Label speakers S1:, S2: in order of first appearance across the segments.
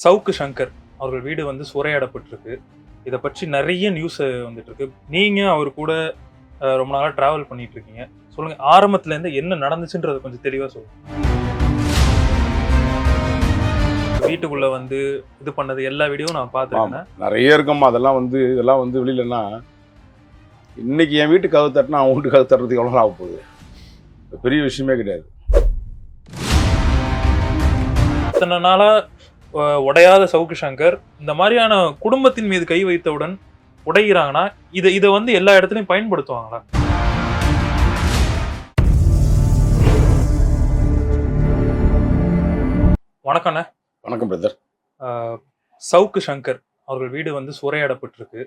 S1: சவுக்கு சங்கர் அவர்கள் வீடு வந்து சூறையாடப்பட்டிருக்கு. இதை பற்றி நிறைய நியூஸ் வந்துட்டு இருக்கு நீங்க அவர் கூட ரொம்ப நாளா டிராவல் பண்ணிட்டு இருக்கீங்க சொல்லுங்க ஆரம்பத்துல இருந்து என்ன நடந்துச்சுன்றதை கொஞ்சம் தெளிவா சொல்லுங்க. வீட்டுக்குள்ள வந்து இது பண்ணது எல்லா வீடியோவும் நான் பார்த்துருக்கேன்.
S2: நிறைய இருக்கும்மா. அதெல்லாம் வந்து இதெல்லாம் வந்து வெளியிலன்னா இன்னைக்கு என் வீட்டு கதவு தட்டினா அவன் வீட்டு கதவு தட்டுறதுக்கு எவ்வளோ ஆக போகுது? பெரிய விஷயமே கிடையாது.
S1: இத்தனை நாளா அஹ், உடையாத சவுக்கு சங்கர் இந்த மாதிரியான குடும்பத்தின் மீது கை வைத்தவுடன் உடைகிறாங்கன்னா இதை இதை வந்து எல்லா இடத்துலையும் பயன்படுத்துவாங்களா? வணக்கண்ணே
S2: வணக்கம் பிரதர்
S1: சவுக்கு சங்கர் அவர்கள் வீடு வந்து சூறையாடப்பட்டிருக்கு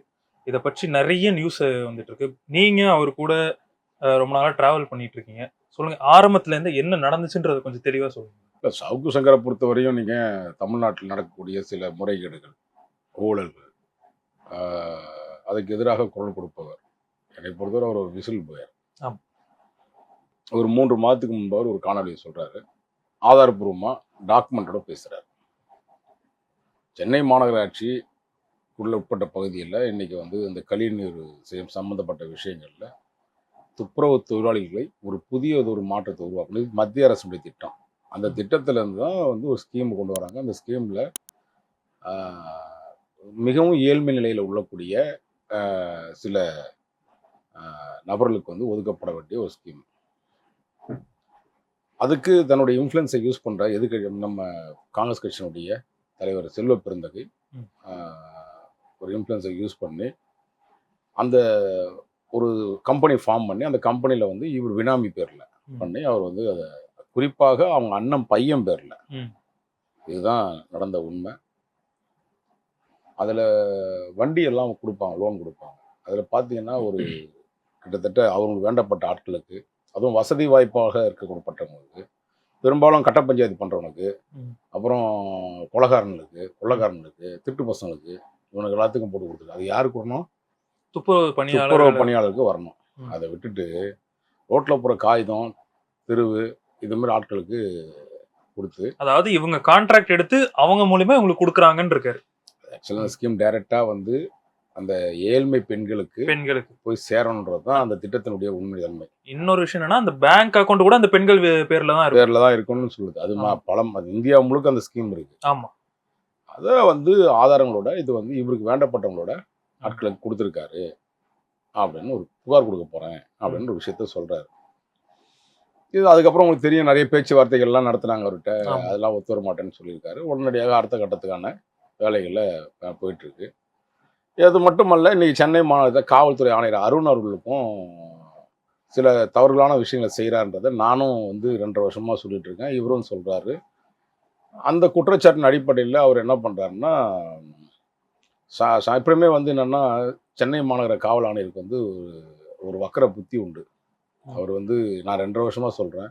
S1: இதை பற்றி நிறைய நியூஸ் வந்துட்டு இருக்கு நீங்க அவர் கூட ரொம்ப நாளா டிராவல் பண்ணிட்டு இருக்கீங்க. சொல்லுங்க ஆரம்பத்துல இருந்து என்ன நடந்துச்சுன்றதை கொஞ்சம் தெளிவா சொல்லுங்க.
S2: இல்லை சவுக்கு சங்கரை பொறுத்த வரையும் நீங்கள் தமிழ்நாட்டில் நடக்கக்கூடிய சில முறைகேடுகள் ஊழல்கள் அதுக்கு எதிராக குரல் கொடுப்பவர். என்னை பொறுத்தவரை அவர் ஒரு விசில் போயர். ஒரு மூன்று மாதத்துக்கு முன்பு அவர் ஒரு காணொலியை சொல்கிறாரு ஆதாரப்பூர்வமாக டாக்குமெண்ட்டோட பேசுகிறார் சென்னை மாநகராட்சி உள்ள உட்பட்ட பகுதியில் இன்னைக்கு வந்து இந்த கழிவுநீர் செய்யும் சம்மந்தப்பட்ட விஷயங்களில் துப்புரவு தொழிலாளிகளை ஒரு புதிய ஒரு மாற்றத்தை உருவாக்குறது மத்திய அரசுடைய திட்டம். அந்த திட்டத்திலேருந்து தான் வந்து ஒரு ஸ்கீம் கொண்டு வராங்க. அந்த ஸ்கீமில் மிகவும் ஏழ்மை நிலையில் உள்ளக்கூடிய சில நபர்களுக்கு வந்து ஒதுக்கப்பட வேண்டிய ஒரு ஸ்கீம் அதுக்கு தன்னுடைய இன்ஃப்ளூயன்ஸை யூஸ் பண்ணுற எதுக்கு நம்ம காங்கிரஸ் கட்சியினுடைய தலைவர் செல்வ பெருந்தகை ஒரு இன்ஃப்ளூயன்ஸை யூஸ் பண்ணி அந்த ஒரு கம்பெனி ஃபார்ம் பண்ணி அந்த கம்பெனியில் வந்து இவர் வினாமி பேரில். பண்ணி அவர் வந்து அதை குறிப்பாக அவங்க அண்ணன் பையன் பேரில். இதுதான் நடந்த உண்மை. அதில் வண்டி எல்லாம் கொடுப்பாங்க லோன் கொடுப்பாங்க. அதில் பார்த்தீங்கன்னா ஒரு கிட்டத்தட்ட அவங்களுக்கு வேண்டப்பட்ட ஆட்களுக்கு அதுவும் வசதி வாய்ப்பாக இருக்கக்கூடப்பட்டவங்களுக்கு. பெரும்பாலும் கட்ட பஞ்சாயத்து பண்ணுறவனுக்கு. அப்புறம் கொலகாரனுக்கு கொள்ளக்காரனுக்கு திட்டு பசங்களுக்கு இவனுக்கு எல்லாத்துக்கும் போட்டு கொடுத்துருக்கு அது யாருக்கு வரணும்?
S1: துப்புரவு
S2: துப்புரவு
S1: பணியாளர்
S2: பணியாளருக்கு வரணும். அதை விட்டுட்டு ரோட்டில் போகிற காகிதம் தெருவு இது மாதிரி ஆட்களுக்கு கொடுத்து.
S1: அதாவது இவங்க கான்ட்ராக்ட் எடுத்து அவங்க மூலியமா இவங்களுக்கு கொடுக்குறாங்கன்னு இருக்காரு.
S2: ஆக்சுவலாக அந்த ஸ்கீம் டைரெக்டாக வந்து அந்த ஏழ்மை பெண்களுக்கு
S1: பெண்களுக்கு.
S2: போய் சேரணுன்றது தான் அந்த திட்டத்தினுடைய உண்மை தன்மை
S1: இன்னொரு விஷயம் என்னன்னா அந்த பேங்க் அக்கௌண்ட் கூட அந்த பெண்கள் பேர்ல தான்
S2: பேரில் தான் இருக்கணும்னு சொல்லுது. அது பலம் அது இந்தியா முழுக்க அந்த ஸ்கீம் இருக்கு.
S1: ஆமா.
S2: அதை வந்து ஆதாரங்களோட இது வந்து இவருக்கு வேண்டப்பட்டவங்களோட ஆட்களுக்கு கொடுத்துருக்காரு. அப்படின்னு ஒரு புகார் கொடுக்க போறேன் அப்படின்னு ஒரு விஷயத்த சொல்றாரு. இது அதுக்கப்புறம் உங்களுக்கு தெரியும் நிறைய பேச்சுவார்த்தைகள்லாம் நடத்துனாங்க அவர்கிட்ட. அதெல்லாம் ஒத்து வர மாட்டேன்னு சொல்லியிருக்காரு. உடனடியாக அடுத்த கட்டத்துக்கான வேலைகளில் போயிட்டு இருக்கு இது மட்டுமல்ல இன்னைக்கு சென்னை மாநகர காவல்துறை ஆணையர் அருண் அவர்களுக்கும் சில தவறுகளான விஷயங்களை செய்கிறான்றதை நானும் வந்து ரெண்டரை வருஷமா சொல்லிட்டு இருக்கேன் இவரும் சொல்றாரு. அந்த குற்றச்சாட்டின் அடிப்படையில் அவர் என்ன பண்றாருன்னா சா சா- எப்பவுமே வந்து என்னன்னா சென்னை மாநகர காவல் ஆணையருக்கு வந்து ஒரு- ஒரு வக்கர புத்தி உண்டு. அவர் வந்து நான் ரெண்டரை வருஷமா சொல்றேன்.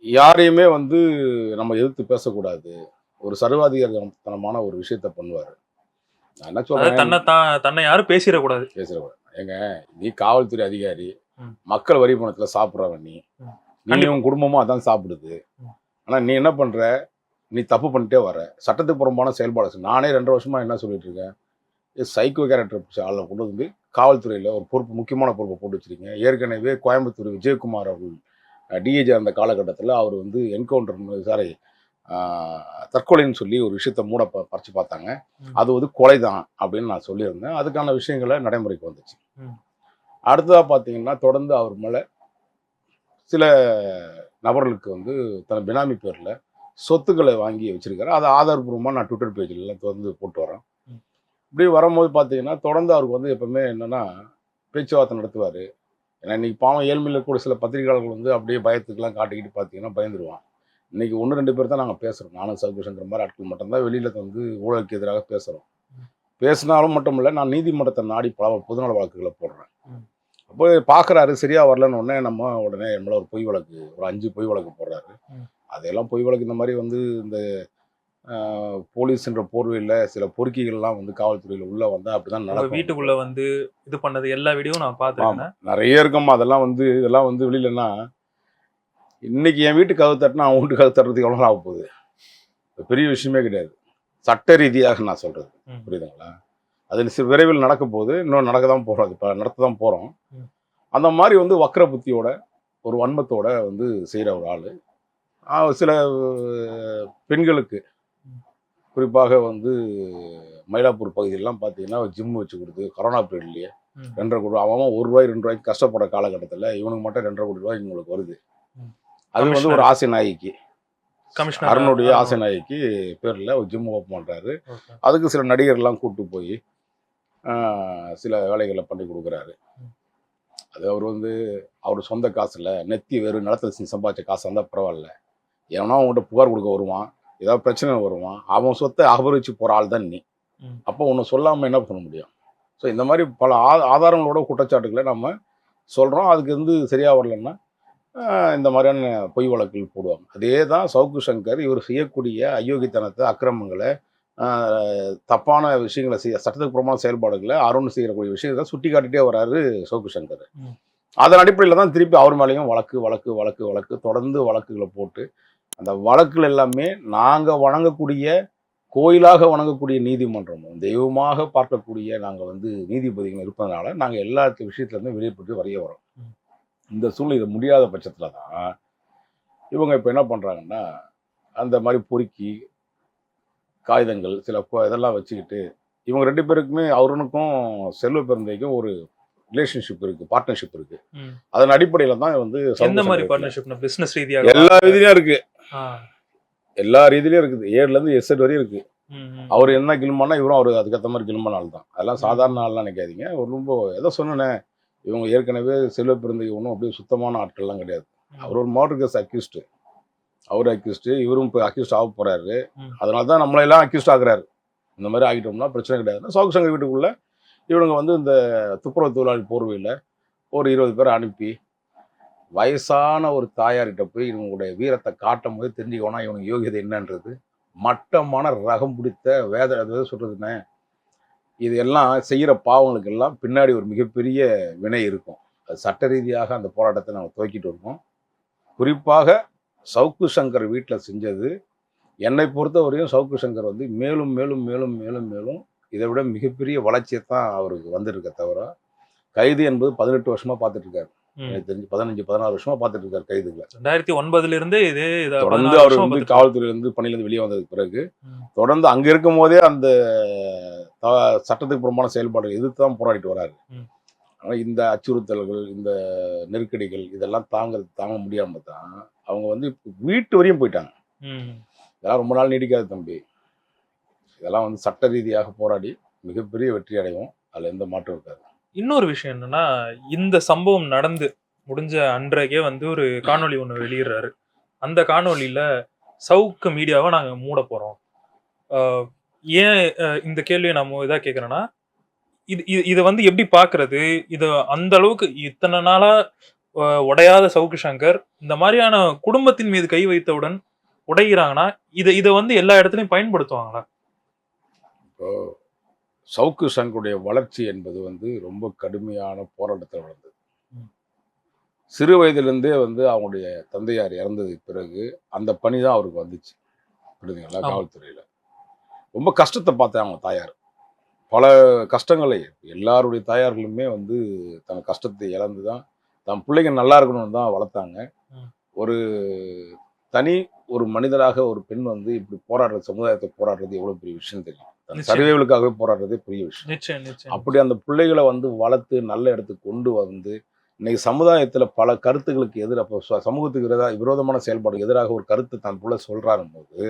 S2: யாரையுமே வந்து நம்ம எதிர்த்து பேசக்கூடாது. ஒரு சர்வாதிகாரத்தனமான ஒரு விஷயத்த பண்ணுவார். நான் என்ன சொல்றேன்?
S1: தன்னை தான் தன்னை யாரும் பேசிடக்கூடாது.
S2: பேசுறவன் ஏங்க நீ காவல்துறை அதிகாரி. மக்கள் வரி பணத்துல சாப்பிட்றவன் நீ. நீ உன் குடும்பமும் அதான் சாப்பிடுது.
S1: ம்.
S2: ஆனா நீ என்ன பண்ற? நீ தப்பு பண்ணிட்டே வர. சட்டத்துக்கு புறம்பான செயல்பாடு. செய். நானே ரெண்டு வருஷமா என்ன சொல்லிட்டு இருக்கேன்? சைக்கோ கேரக்டர் ஆளை கொண்டு வந்து காவல்துறையில ஒரு பொறுப்பு முக்கியமான பொறுப்பை போட்டு வச்சிருக்கீங்க ஏற்கனவே கோயம்புத்தூர் விஜயகுமார் அவர்கள் டிஏஜி அந்த காலகட்டத்தில் அவர் வந்து என்கவுண்டர் சாரி தற்கொலைன்னு சொல்லி ஒரு விஷயத்த மூட ப- பறிச்சு பார்த்தாங்க. அது வந்து கொலை தான் அப்படின்னு நான் சொல்லியிருந்தேன் அதுக்கான விஷயங்களை நடைமுறைக்கு வந்துச்சு. அடுத்ததாக பார்த்தீங்கன்னா தொடர்ந்து அவர் மேலே சில நபர்களுக்கு வந்து தன் பினாமி பேரில் சொத்துக்களை வாங்கி வச்சிருக்காரு அதை ஆதாரபூர்வமாக நான் ட்விட்டர் பேஜில் தொடர்ந்து போட்டு வரேன். இப்படி வரும்போது பார்த்தீங்கன்னா தொடர்ந்து அவருக்கு வந்து எப்பவுமே என்னன்னா பேச்சுவார்த்தை நடத்துவார். ஏன்னா இன்னைக்கு பாவம் ஏழ்மையில் கூட சில பத்திரிகையாளர்கள் வந்து அப்படியே பயத்துக்கெல்லாம் காட்டிக்கிட்டு பார்த்தீங்கன்னா பயந்துருவான். இன்னைக்கு ஒன்று ரெண்டு பேர் தான் நாங்கள் பேசுகிறோம் நானும் சவுக்கு சங்கர் மாதிரி ஆட்கள் மட்டும்தான் வெளியில் வந்து ஊழலுக்கு எதிராக பேசுகிறோம் பேசினாலும் மட்டும் இல்லை நான் நீதிமன்றத்தை நாடி பல பொதுநல வழக்குகளை போடுறேன். அப்போ பார்க்குறாரு சரியா வரலன்னு உடனே நம்ம உடனே நம்மள ஒரு பொய் வழக்கு ஒரு அஞ்சு பொய் வழக்கு போடுறாரு.
S1: ம்.
S2: அதெல்லாம் பொய் வழக்கு இந்த மாதிரி வந்து இந்த போலீஸ்ன்ற போர்வையில் சில பொறுக்கிகள்லாம் வந்து காவல்துறையில் உள்ள வந்தா அப்படிதான்
S1: உங்க
S2: நடக்கும்.
S1: வீட்டுக்குள்ள வந்து இது பண்ணது எல்லா வீடியோவும் நான் பார்த்துருக்கேன்.
S2: நிறைய இருக்கும்மா. அதெல்லாம் வந்து இதெல்லாம் வந்து வெளியிலன்னா இன்னைக்கு என் வீட்டு கதவு தட்டினா அவன் வீட்டு கதவு தட்டுறதுக்கு எவ்வளோ ஆக போகுது பெரிய விஷயமே கிடையாது. சட்ட ரீதியாக நான் சொல்றது.
S1: ம்.
S2: புரியுதுங்களா? அது சி- விரைவில் நடக்க போகுது இன்னும் நடக்க தான் போகிறோம் இப்போ நடத்த தான் போகிறோம். அந்த மாதிரி வந்து வக்ர புத்தியோட ஒரு வன்மத்தோட வந்து செய்கிற ஒரு ஆள். சில பெண்களுக்கு. குறிப்பாக வந்து மயிலாப்பூர் பகுதியிலலாம் பார்த்தீங்கன்னா ஜிம் வச்சு கொடுத்து கொரோனா பீரியட்லேயே. ரெண்டரை கோடி அவன் அவன் ஒரு ரூபாய் ரெண்டு ரூபாய்க்கு கஷ்டப்படுற காலகட்டத்தில் இவனுக்கு மட்டும் ரெண்டரை கோடி ரூபாய் இவங்களுக்கு வருது. அது வந்து ஒரு. ஆசை நாய்க்கு
S1: கமிஷனர்
S2: அருணுடைய ஆசை நாய்க்கு பேரில் ஒரு ஜிம் ஓப்பன் பண்ணுறாரு. அதுக்கு சில நடிகர்லாம் கூப்பிட்டு போய் சில வேலைகளை பண்ணி கொடுக்குறாரு. அது அவர் வந்து அவர் சொந்த காசுல நெத்தி வெறும் நிலத்துல சம்பாதிச்ச காசு இருந்தால் பரவாயில்ல எவனா அவங்ககிட்ட புகார் கொடுக்க வருவான் ஏதாவது பிரச்சனை வருவான் அவன் சொத்தை அபகரிச்சு போகிற ஆள் தான் நீ. அப்போ ஒன்று சொல்லாமல் என்ன பண்ண முடியும்? ஸோ இந்த மாதிரி பல ஆ ஆதாரங்களோட குற்றச்சாட்டுகளை நம்ம சொல்கிறோம் அதுக்கு வந்து சரியாக வரலன்னா இந்த மாதிரியான பொய் வழக்குகள் போடுவாங்க. அதே தான் சவுக்கு சங்கர் இவர் செய்யக்கூடிய அயோக்கியத்தனத்தை அக்கிரமங்களை தப்பான விஷயங்களை செய்ய சட்டத்துக்கு புறமான செயல்பாடுகளை அருண் செய்யக்கூடிய விஷயத்தை சுட்டி காட்டிட்டே வராரு சவுக்கு சங்கர். அதன் அடிப்படையில் தான் திருப்பி அவர் மேலேயும் வழக்கு வழக்கு வழக்கு வழக்கு தொடர்ந்து வழக்குகளை போட்டு அந்த வழக்குகள் எல்லாமே நாங்கள் வணங்கக்கூடிய கோயிலாக வணங்கக்கூடிய நீதிமன்றமும் தெய்வமாக பார்க்கக்கூடிய நாங்கள் வந்து நீதிபதிகள் இருப்பதனால நாங்கள் எல்லா விஷயத்துலேருந்து வெளியேற்பட்டு வரைய வரோம். இந்த சூழ்நிலை முடியாத பட்சத்தில் தான் இவங்க இப்போ என்ன பண்ணுறாங்கன்னா அந்த மாதிரி பொறுக்கி காகிதங்கள் சில இதெல்லாம் வச்சுக்கிட்டு இவங்க ரெண்டு பேருக்குமே அவருனுக்கும் செல்வ பெருந்தைக்கும் ஒரு ரிலேஷன்ஷிப் இருக்கு பார்ட்னர்ஷிப் இருக்கு. அதன் அடிப்படையில் தான் வந்து
S1: எந்த மாதிரி
S2: சங்கரத்துல
S1: பார்ட்னர்ஷிப் பிசினஸ் ரீதியாக
S2: எல்லா ரீதியிலும் இருக்கு. எல்லா ரீதியிலும் இருக்குது. ஏழுல இருந்து எஸ்எட் வரையும் இருக்கு. அவர் என்ன கிளம்பானா இவரும் அவர் அதுக்கேற்ற மாதிரி கிளம்பான ஆள் தான். அதெல்லாம் சாதாரண ஆள்லாம் நினைக்காதீங்க. ஒரு ரொம்ப ஏதோ சொன்னேனே இவங்க ஏற்கனவே செல்வ பெருந்தை ஒன்றும் அப்படியே சுத்தமான ஆட்கள்லாம் கிடையாது. அவர் ஒரு மர்டர் கேஸ் அக்யூஸ்டு அவர் அக்யூஸ்டு இவரும் இப்போ அக்யூஸ்ட் ஆக போறாரு.
S1: ம்.
S2: அதனால தான் நம்மளெல்லாம் அக்யூஸ்ட் ஆகுறாரு இந்த மாதிரி ஆகிட்டோம்னா பிரச்சனை கிடையாது சவுக்கு சங்கர் வீட்டுக்குள்ள இவனுங்க வந்து இந்த துப்புரவு தொழிலாளி போர்வையில் ஒரு இருபது பேரை அனுப்பி வயசான ஒரு தாயார்கிட்ட போய் இவங்களுடைய வீரத்தை காட்டும் போது தெரிஞ்சுக்கோனா இவனுக்கு யோகியதை என்னன்றது. மட்டமான ரகம் பிடித்த வேத அதாவது சொல்றதுன்னு இது எல்லாம் செய்கிற பாவங்களுக்கு எல்லாம் பின்னாடி ஒரு மிகப்பெரிய வினை இருக்கும். அது சட்ட ரீதியாக அந்த போராட்டத்தை நம்ம துவக்கிட்டு இருக்கோம். குறிப்பாக சவுக்கு சங்கர் வீட்டில் செஞ்சது. என்னை பொறுத்தவரையும் சவுக்கு சங்கர் வந்து மேலும் மேலும் மேலும் மேலும் மேலும் இதை விட மிகப்பெரிய வளர்ச்சியை தான் அவருக்கு வந்திருக்க தவிர கைது என்பது பதினெட்டு வருஷமாக
S1: பார்த்துட்ருக்காரு
S2: எனக்கு தெரிஞ்சு பதினஞ்சு பதினாறு வருஷமா பார்த்துட்டு இருக்காரு கைதுகளை.
S1: ரெண்டாயிரத்தி ஒன்பதுல இருந்தே இதே
S2: தொடர்ந்து
S1: 16
S2: அவர் வந்து
S1: பார்த்துட்டு
S2: காவல்துறையிலிருந்து பணியிலிருந்து வெளியே வந்ததுக்கு பிறகு. தொடர்ந்து அங்க இருக்கும் போதே அந்த சட்டத்துக்கு புறமான செயல்பாடுகள் எதிர்த்து தான் போராடிட்டு வராரு.
S1: ம்.
S2: ஆனா இந்த அச்சுறுத்தல்கள் இந்த நெருக்கடிகள் இதெல்லாம் தாங்கிறது தாங்க முடியாம தான் அவங்க வந்து வீட்டு வரையும் போயிட்டாங்க. இதெல்லாம் ரொம்ப நாள் நீடிக்காது தம்பி. இதெல்லாம் வந்து சட்ட ரீதியாக போராடி மிகப்பெரிய வெற்றி அடைவோம். அதுல எந்த மாற்றம் இருக்காது.
S1: இன்னொரு விஷயம் என்னன்னா இந்த சம்பவம் நடந்து முடிஞ்ச அன்றைக்கே வந்து ஒரு காணொளி ஒன்று வெளியிடுறாரு. அந்த காணொளியில சவுக்கு மீடியாவை நாங்கள் மூட போறோம். ஆஹ் ஏன் இந்த கேள்வியை நம்ம இதாக கேக்குறேன்னா இது இது இதை வந்து எப்படி பார்க்கறது இது அந்த அளவுக்கு இத்தனை நாளா உடையாத சவுக்கு சங்கர் இந்த மாதிரியான குடும்பத்தின் மீது கை வைத்தவுடன் உடைகிறாங்கன்னா இதை இதை வந்து எல்லா இடத்துலையும் பயன்படுத்துவாங்களா?
S2: சவுக்கு சங்கருடைய வளர்ச்சி என்பது வந்து ரொம்ப கடுமையான போராட்டத்தில் வளர்ந்தது. சிறு வயதிலிருந்தே வந்து அவங்களுடைய தந்தையார் இறந்ததுக்கு பிறகு அந்த பணி தான் அவருக்கு வந்துச்சு புரியுதுங்களா. காவல்துறையில் ரொம்ப கஷ்டத்தை பார்த்தேன் அவங்க தாயார் பல கஷ்டங்களை எல்லாருடைய தாயார்களுமே வந்து தன் கஷ்டத்தை இழந்து தான் தன் பிள்ளைங்க நல்லா இருக்கணும்னு தான் வளர்த்தாங்க. ஒரு தனி ஒரு மனிதராக ஒரு பெண் வந்து இப்படி போராடுறது சமுதாயத்தை போராடுறது எவ்வளவு பெரிய விஷயம் தெரியும். சர்வைவலுக்காகவே போராடுறதே பெரிய விஷயம். அப்படி அந்த பிள்ளைகளை வந்து வளர்த்து நல்ல இடத்துக்கு கொண்டு வந்து இன்னைக்கு சமுதாயத்துல பல கருத்துக்களுக்கு எதிராக சமூகத்துக்கு எதிராக விரோதமான செயல்பாடுக்கு எதிராக ஒரு கருத்து தன் புள்ள சொல்றாரும் போது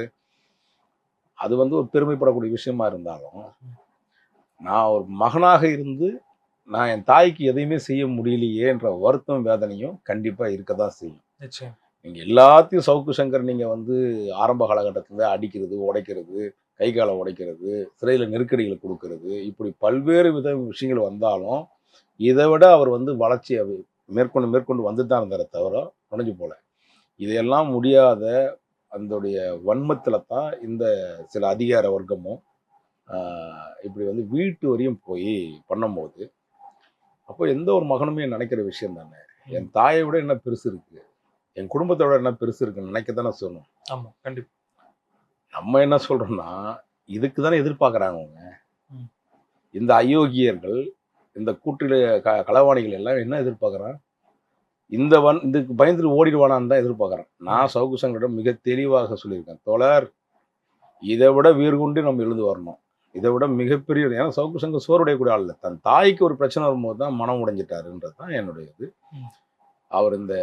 S2: அது வந்து ஒரு பெருமைப்படக்கூடிய விஷயமா இருந்தாலும் நான் ஒரு மகனாக இருந்து நான் என் தாய்க்கு எதையுமே செய்ய முடியலையேன்ற வருத்தம் வேதனையும் கண்டிப்பா இருக்க தான் செய்யும்
S1: நிச்சயம்
S2: நீங்க எல்லாத்தையும் சவுக்கு சங்கர் நீங்க வந்து ஆரம்ப காலகட்டத்துல அடிக்கிறது உடைக்கிறது கை காலை உடைக்கிறது சிறையில நெருக்கடிகளை கொடுக்கறது இப்படி பல்வேறு வித விஷயங்கள் வந்தாலும் இதை விட அவர் வந்து வளர்ச்சியை மேற்கொண்டு மேற்கொண்டு வந்து தான் இருந்தாரே தவிர நுழைஞ்சு போல இதையெல்லாம் முடியாத அதோடைய வன்மத்துல தான் இந்த சில அதிகார வர்க்கமும் இப்படி வந்து வீட்டு வரையும் போய் பண்ணும்போது அப்போ எந்த ஒரு மகனுமே நினைக்கிற விஷயம் தானே? என் தாயை விட என்ன பெருசு இருக்கு? என் குடும்பத்தை விட என்ன பெருசு இருக்குன்னு நினைக்க தானே சொல்லணும்
S1: ஆமா கண்டிப்பா.
S2: நம்ம என்ன சொல்றோம்னா இதுக்கு தானே எதிர்பார்க்குறாங்க அவங்க. இந்த அயோக்கியர்கள் இந்த கூட்டில க களவாணிகள் எல்லாம் என்ன எதிர்பார்க்குறான் இந்த வன் இதுக்கு பயந்துட்டு ஓடிடுவானான்னு தான் எதிர்பார்க்குறேன் நான் சவுக்கு சங்கரிடம் மிக தெளிவாக சொல்லியிருக்கேன் தோழர் இதை விட வீறு கொண்டு நம்ம எழுந்து வரணும். இதை விட மிகப்பெரிய ஏன்னா சவுக்கு சங்கர் சோறுடையக்கூடிய ஆள் இல்லை. தன் தாய்க்கு ஒரு பிரச்சனை வரும்போது தான் மனம் உடைஞ்சிட்டாருன்றது தான் என்னுடைய இது. அவர் இந்த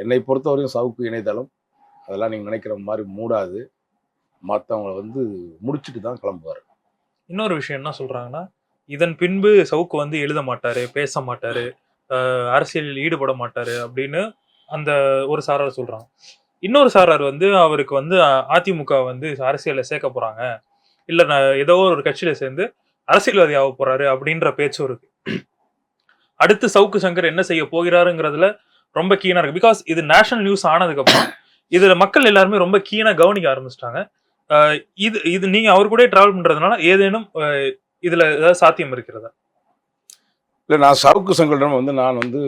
S2: என்னை பொறுத்தவரையும் சவுக்கு இணையதளம். அதெல்லாம் நீங்கள் நினைக்கிற மாதிரி மூடாது. மற்றவங்களை வந்து முடிச்சுட்டு தான் கிளம்புவார்.
S1: இன்னொரு விஷயம் என்ன சொல்றாங்கன்னா இதன் பின்பு சவுக்கு வந்து எழுத மாட்டாரு பேச மாட்டாரு அரசியலில் ஈடுபட மாட்டாரு அப்படின்னு அந்த ஒரு சாரார் சொல்றாங்க. இன்னொரு சாரார் வந்து அவருக்கு வந்து அதிமுக வந்து அரசியலில் சேர்க்க போறாங்க. இல்ல நான் ஏதோ ஒரு கட்சியில சேர்ந்து அரசியல்வாதி ஆக போறாரு அப்படின்ற பேச்சும் இருக்கு. அடுத்து சவுக்கு சங்கர் என்ன செய்ய போகிறாருங்கிறதுல ரொம்ப கீனாக இருக்கு. பிகாஸ் இது நேஷனல் நியூஸ் ஆனதுக்கப்புறம் இதில் மக்கள் எல்லாருமே ரொம்ப கீனாக கவனிக்க ஆரம்பிச்சிட்டாங்க. இது இது நீங்கள் அவர் கூட ட்ராவல் பண்ணுறதுனால ஏதேனும் இதில் ஏதாவது சாத்தியம் இருக்கிறதா?
S2: இல்லை நான் சவுக்கு சங்கடம் வந்து நான் வந்து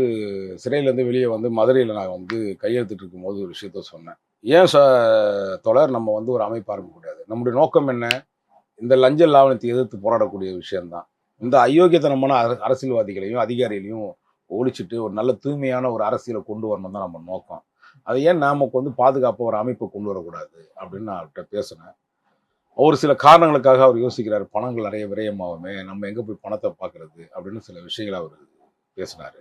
S2: சிறையிலேருந்து வெளியே வந்து மதுரையில் நான் வந்து கையெழுத்துட்டு இருக்கும்போது ஒரு விஷயத்த சொன்னேன். ஏன் ச தொடர் நம்ம வந்து ஒரு அமைப்பு ஆரம்பிக்கக்கூடாது நம்முடைய நோக்கம் என்ன? இந்த லஞ்ச லாவணத்தை எதிர்த்து போராடக்கூடிய விஷயம்தான். இந்த அயோக்கியத்தனமான அர- அரசியல்வாதிகளையும் அதிகாரிகளையும் ஒழிச்சிட்டு ஒரு நல்ல தூய்மையான ஒரு அரசியலை கொண்டு வரணும் தான் நம்ம நோக்கம். அதை ஏன் நாமக்கு வந்து பாதுகாப்பு ஒரு அமைப்பை கொண்டு வரக்கூடாது அப்படின்னு நான் அவர்கிட்ட பேசினேன். ஒரு சில காரணங்களுக்காக அவர் யோசிக்கிறார் பணங்கள் நிறைய விரயமாகுமே நம்ம எங்கே போய் பணத்தை பார்க்கறது அப்படின்னு சில விஷயங்களை அவர் பேசினாரு.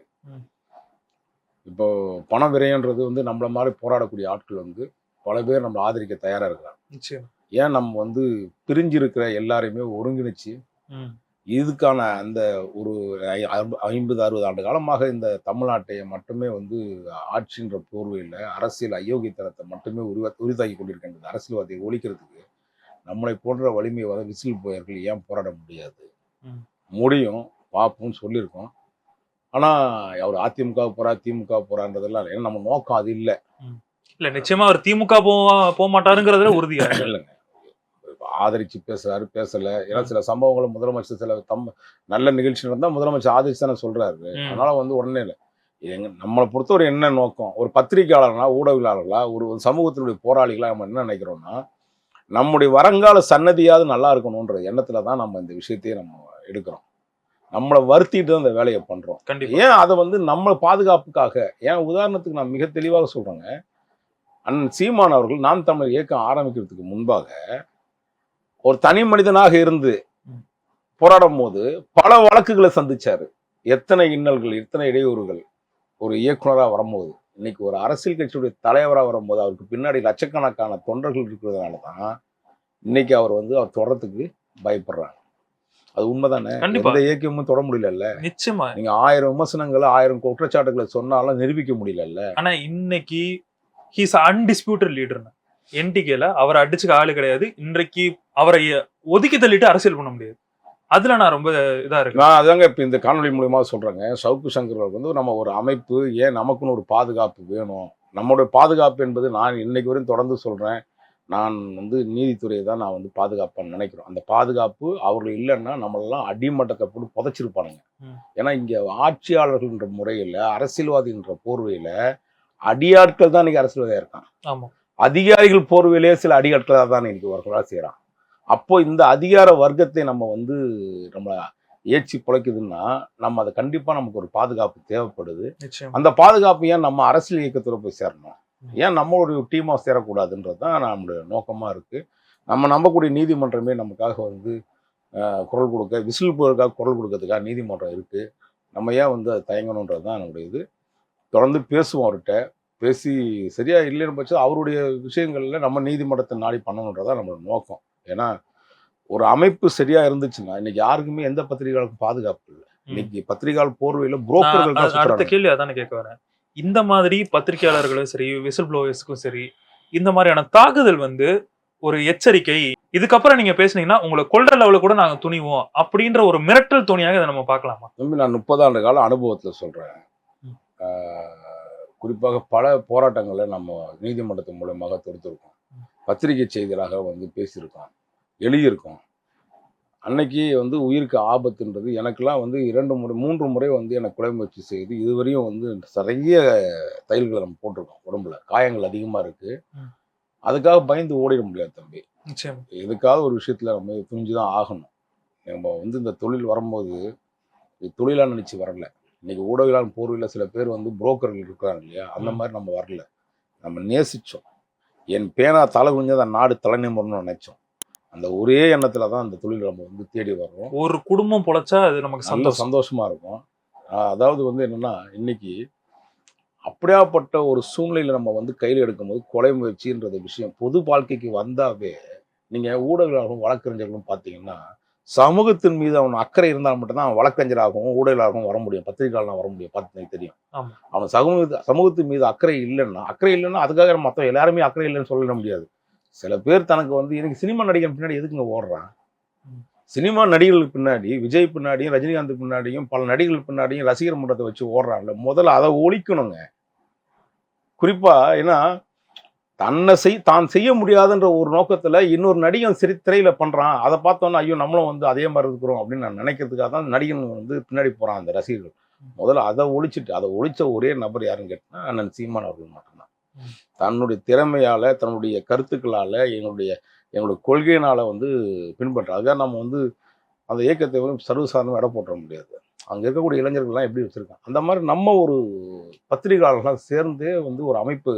S2: இப்போ பண விரயன்றது வந்து நம்மள மாதிரி போராடக்கூடிய ஆட்கள் வந்து பல பேர் நம்மளை ஆதரிக்க தயாரா இருக்கிறாங்க ஏன் நம்ம வந்து பிரிஞ்சிருக்கிற எல்லாரையுமே ஒருங்கிணைச்சு இதுக்கான அந்த ஒரு ஐம்பது அறுபது ஆண்டு காலமாக இந்த தமிழ்நாட்டை மட்டுமே வந்து ஆட்சின்ற போர்வையில் அரசியல் அயோக்கியத்தனத்தை மட்டுமே உருவ உரிதாக்கி கொண்டிருக்கின்றது அரசியல்வாதியை ஒழிக்கிறதுக்கு நம்மளை போன்ற வலிமை வர விசில் போயர்கள் ஏன் போராட முடியாது. முடியும் பார்ப்போம்னு சொல்லியிருக்கோம் ஆனால் அவர் அதிமுக போறா திமுக போறான்றதெல்லாம் இல்லை. ஏன்னா நம்ம நோக்கம் அது இல்லை
S1: இல்ல நிச்சயமா அவர் திமுக போவா போக மாட்டாருங்கிறதுல உறுதியா இருக்கு.
S2: இல்லைங்க ஆதரிச்சு பேசுறாரு பேசல. ஏன்னா சில சம்பவங்களை முதலமைச்சர் சில தம் நல்ல நிகழ்ச்சி நடந்தா முதலமைச்சர் ஆதரிச்சு தானே சொல்றாரு.
S1: ம்.
S2: அதனால வந்து உடனே இல்லை. எங்க நம்மளை பொறுத்தவரை என்ன நோக்கம்? ஒரு பத்திரிகையாளர்களா ஊடகவியலாளர்களா ஒரு ஒரு சமூகத்தினுடைய போராளிகளா நம்ம என்ன நினைக்கிறோம்னா நம்முடைய வருங்கால சன்னதியாவது நல்லா இருக்கணுன்ற எண்ணத்துல தான் நம்ம இந்த விஷயத்தையே நம்ம எடுக்கிறோம். நம்மளை வருத்திட்டு தான் இந்த வேலையை பண்றோம். ஏன் அதை வந்து நம்ம பாதுகாப்புக்காக? ஏன் உதாரணத்துக்கு நான் மிக தெளிவாக சொல்றேங்க. அண்ணன் சீமான் அவர்கள் நான் தமிழர் இயக்கம் ஆரம்பிக்கிறதுக்கு முன்பாக ஒரு தனி மனிதனாக இருந்து. போராடும் போது பல வழக்குகளை சந்திச்சாரு. எத்தனை இன்னல்கள் எத்தனை இடையூறுகள் ஒரு இயக்குனரா வரும்போது இன்னைக்கு ஒரு அரசியல் கட்சியுடைய தலைவராக வரும்போது அவருக்கு பின்னாடி லட்சக்கணக்கான தொண்டர்கள் இருக்கிறதுனால தான் இன்னைக்கு அவர் வந்து அவர் தொடரத்துக்கு பயப்படுறாங்க. அது உண்மைதானே?
S1: கண்டிப்பா.
S2: எந்த இயக்கமும் தொட முடியல
S1: நிச்சயமா.
S2: நீங்க ஆயிரம் விமர்சனங்களை ஆயிரம் குற்றச்சாட்டுகளை சொன்னாலும் நிரூபிக்க முடியலல்ல.
S1: ஆனா இன்னைக்கு ஹீஸ் அன்டிஸ்பியூட்டட் லீடர் என்டிகேல அவரை அடிச்சுக்க ஆளு கிடையாது. இன்றைக்கு அவரை ஒதுக்கி தள்ளிட்டு அரசியல் பண்ண முடியாது. அதுல நான் ரொம்ப இதா இருக்கேன்.
S2: நான் அதாங்க இப்போ இந்த காணொலி மூலியமா சொல்றேங்க. சவுக்கு சங்கர் வந்து நம்ம ஒரு அமைப்பு ஏன் நமக்குன்னு ஒரு பாதுகாப்பு வேணும்? நம்மளுடைய பாதுகாப்பு என்பது நான் இன்னைக்கு வரையும் தொடர்ந்து சொல்றேன். நான் வந்து நீதித்துறையை தான் நான் வந்து பாதுகாப்பேன்னு நினைக்கிறோம். அந்த பாதுகாப்பு அவர்கள் இல்லைன்னா நம்மளெல்லாம் அடிமட்டத்தை போட்டு புதைச்சிருப்பானுங்க. ஏன்னா இங்க ஆட்சியாளர்கள்ன்ற முறையில அரசியல்வாதின்ற போர்வையில அடியாட்கள் தான் இன்னைக்கு அரசியல்வாதியா இருக்கான்.
S1: ஆமா.
S2: அதிகாரிகள் போர்வையிலே சில அடியாட்களாக தான் இன்னைக்கு ஒர்க்கராக செய்கிறான். அப்போ இந்த அதிகார வர்க்கத்தை நம்ம வந்து நம்ம ஏச்சி பிழைக்குதுன்னா நம்ம அதை கண்டிப்பாக நமக்கு ஒரு பாதுகாப்பு தேவைப்படுது. அந்த பாதுகாப்பு ஏன் நம்ம அரசியல் இயக்கத்துல போய் சேரணும்? ஏன் நம்ம ஒரு டீமாக சேரக்கூடாதுன்றது தான் நம்மளுடைய நோக்கமாக இருக்குது நம்ம நம்பக்கூடிய நீதிமன்றமே நமக்காக வந்து குரல் கொடுக்க விசில் போருக்காக குரல் கொடுக்கறதுக்காக நீதிமன்றம் இருக்குது நம்ம ஏன் வந்து அது தயங்கணுன்றது தான் நம்முடைய இது. தொடர்ந்து பேசுவோம் அவர்கிட்ட. பேசி சரியா இல்லைன்னு பட்சம் அவருடைய விஷயங்கள்ல நம்ம நீதிமன்றத்தை நாடி பண்ணணுன்றதான் நம்மளோட நோக்கம். ஏன்னா ஒரு அமைப்பு சரியா இருந்துச்சுன்னா இன்னைக்கு யாருக்குமே எந்த பத்திரிகையாளருக்கும் பாதுகாப்பு இல்லை. இன்னைக்கு பத்திரிகையாளர் போர்வையில புரோக்கர்கள்
S1: அடுத்த. கேள்வி அதானே கேட்க வரேன். இந்த மாதிரி பத்திரிகையாளர்களும் சரி விசில் ப்ளோவர்ஸுக்கும் சரி இந்த மாதிரியான தாக்குதல் வந்து ஒரு எச்சரிக்கை. இதுக்கப்புறம் நீங்க பேசுனீங்கன்னா உங்களை கொல்ற லெவல கூட நாங்க துணிவோம் அப்படின்ற ஒரு மிரட்டல் துணியாக இதை நம்ம பார்க்கலாமா?
S2: நான் முப்பதாண்டு கால அனுபவத்தில் சொல்கிறேன்
S1: ம்.
S2: குறிப்பாக பல போராட்டங்களை நம்ம நீதிமன்றத்தின் மூலமாக தொடுத்திருக்கோம். பத்திரிகை செய்திகளாக வந்து பேசியிருக்கோம். எழுதியிருக்கோம். அன்னைக்கு வந்து உயிருக்கு ஆபத்துன்றது எனக்கெல்லாம் வந்து இரண்டு முறை மூன்று முறை வந்து எனக்கு கொலை முயற்சி செய்து இதுவரையும் வந்து நிறைய தையல்களை நம்ம போட்டிருக்கோம் உடம்புல. காயங்கள் அதிகமாக இருக்குது. அதுக்காக பயந்து ஓடிட முடியாது தம்பி. எதுக்காவது ஒரு விஷயத்துல நம்ம துணிஞ்சு தான் ஆகணும். நம்ம வந்து இந்த தொழில் வரும்போது இது தொழிலா நினைச்சு வரல. இன்னைக்கு ஊடகங்களால் போர்வையில் சில பேர் வந்து புரோக்கர்கள் இருக்கிறாங்க இல்லையா? அந்த. மாதிரி நம்ம வரல. நம்ம நேசிச்சோம். என் பேனா தலை குஞ்சதை நாடு தலைநிமிரணும்னு நினைச்சோம். அந்த ஒரே எண்ணத்துல தான் அந்த தொழில் நம்ம வந்து தேடி வர்றோம்.
S1: ஒரு குடும்பம் பொழைச்சா அது நமக்கு
S2: நல்ல
S1: சந்தோஷம்.
S2: இருக்கும். அதாவது வந்து என்னன்னா இன்னைக்கு அப்படியாப்பட்ட ஒரு சூழ்நிலையில நம்ம வந்து கையில் எடுக்கும்போது கொலை முயற்சின்றது விஷயம் பொது வாழ்க்கைக்கு வந்தாவே நீங்க ஊடகங்களாகவும் வழக்கறிஞர்களும் பார்த்தீங்கன்னா சமூகத்தின் மீது அவன் அக்கறை இருந்தால் மட்டும்தான் அவன் வழக்கறிஞராகவும் ஊடகங்களாகவும் வர முடியும். பத்திரிகையாளனா வர முடியும். பார்த்து தெரியும். அவன் சமூக சமூகத்தின் மீது அக்கறை இல்லைன்னா அக்கறை இல்லைன்னா அதுக்காக மற்ற எல்லாருமே அக்கறை இல்லைன்னு சொல்லிட முடியாது. சில பேர் தனக்கு வந்து எனக்கு சினிமா நடிகன் பின்னாடி எதுக்குங்க ஓடுறான். சினிமா நடிகர்களுக்கு பின்னாடி விஜய் பின்னாடியும் ரஜினிகாந்த் பின்னாடியும் பல நடிகர்கள் பின்னாடியும் ரசிகர் மன்றத்தை வச்சு ஓடுறாங்கல்ல முதல்ல அதை ஒழிக்கணுங்க. குறிப்பா ஏன்னா தன்னை செய் தான் செய்ய முடியாதுன்ற ஒரு நோக்கத்தில் இன்னொரு நடிகன் சிறு திரையில் பண்ணுறான் அதை பார்த்தோன்னா ஐயோ நம்மளும் வந்து அதே மாதிரி இருக்கிறோம் அப்படின்னு நான் நினைக்கிறதுக்காக தான் நடிகன் வந்து பின்னாடி போகிறான் அந்த ரசிகர்கள். முதல்ல அதை ஒழிச்சிட்டு அதை ஒழிச்ச ஒரே நபர் யாருன்னு கேட்டால் அண்ணன் சீமான் அவர்கள் மட்டும்தான். தன்னுடைய திறமையால் தன்னுடைய கருத்துக்களால் எங்களுடைய எங்களுடைய கொள்கையினால் வந்து பின்பற்ற அதுக்காக நம்ம வந்து அந்த இயக்கத்தை வந்து சர்வசாதாரணமாக இட போட்டுற முடியாது. அங்கே இருக்கக்கூடிய இளைஞர்கள்லாம் எப்படி வச்சுருக்காங்க? அந்த மாதிரி நம்ம ஒரு பத்திரிகையாளர்கள்லாம் சேர்ந்தே வந்து ஒரு அமைப்பு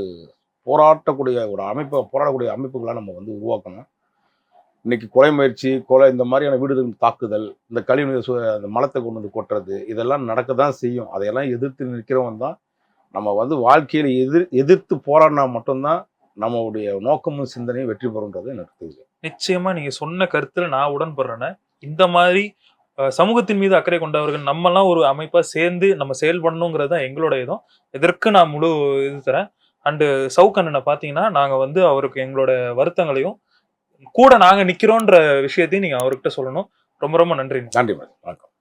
S2: போராட்டக்கூடிய ஒரு அமைப்பை போராடக்கூடிய அமைப்புகளாக நம்ம வந்து உருவாக்கணும். இன்னைக்கு கொலை முயற்சி கொலை இந்த மாதிரியான வீடுகள் தாக்குதல் இந்த கழிவு சு- அந்த மலத்தை கொண்டு வந்து கொட்டுறது இதெல்லாம் நடக்க தான் செய்யும். அதையெல்லாம் எதிர்த்து நிற்கிறவன் தான் நம்ம வந்து வாழ்க்கையில் எதிர் எதிர்த்து போராடினா மட்டும்தான் நம்மளுடைய நோக்கமும் சிந்தனையும் வெற்றி பெறுன்றது எனக்கு தெரியும்
S1: நிச்சயமா நீங்க சொன்ன கருத்துல நான் உடன்படுறேன். இந்த மாதிரி சமூகத்தின் மீது அக்கறை கொண்டவர்கள் நம்மலாம் ஒரு அமைப்பா சேர்ந்து நம்ம செயல்படணுங்கிறது தான் எங்களோட இதும். இதற்கு நான் முழு இது தரேன். அண்டு சவுக்கண்ணனை பார்த்தீங்கன்னா நாங்கள் வந்து அவருக்கு எங்களோட வருத்தங்களையும் கூட நாங்கள் நிற்கிறோன்ற விஷயத்தையும் நீங்கள் அவர்கிட்ட சொல்லணும். ரொம்ப ரொம்ப நன்றி
S2: நன்றி மேடம். வணக்கம்.